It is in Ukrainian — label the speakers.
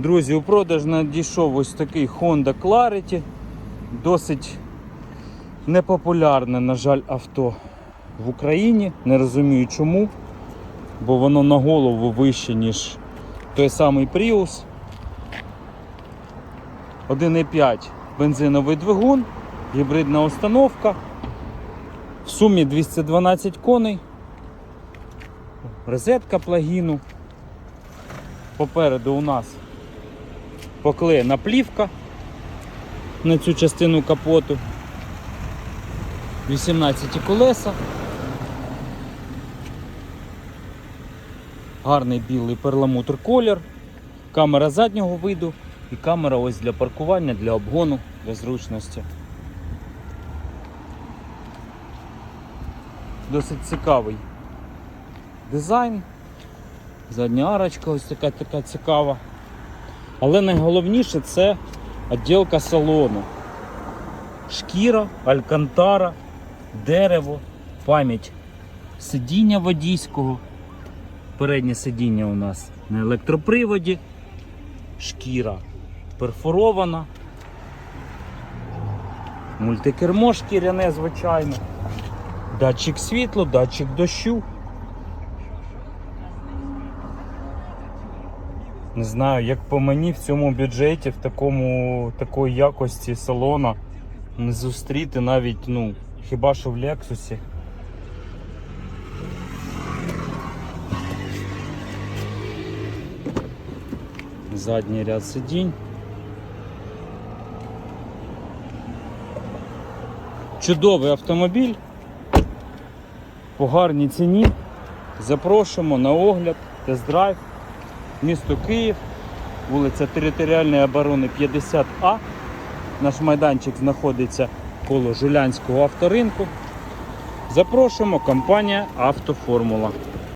Speaker 1: Друзі, у продаж надійшов ось такий Honda Clarity. Досить непопулярне, на жаль, авто в Україні. Не розумію чому, бо воно на голову вище, ніж той самий Prius. 1,5 бензиновий двигун, гібридна установка. В сумі 212 коней. Розетка плагіну. Попереду у нас поклеєна плівка на цю частину капоту. 18 колеса. Гарний білий перламутр колір, камера заднього виду і камера ось для паркування, для обгону, для зручності. Досить цікавий дизайн. Задня арочка ось така така цікава. Але найголовніше це відділка салону. Шкіра, алькантара, дерево, пам'ять сидіння водійського. Переднє сидіння у нас на електроприводі, шкіра перфорована, мультикермо шкіряне, звичайно, датчик світлу, датчик дощу. Не знаю, як по мені в цьому бюджеті, в такому такої якості салона не зустріти навіть, ну, хіба що в Лексусі. Задній ряд сидінь. Чудовий автомобіль. По гарній ціні. Запрошуємо на огляд, тест-драйв. Місто Київ, вулиця Територіальної оборони 50А. Наш майданчик знаходиться коло Жулянського авторинку. Запрошуємо компанія Автоформула.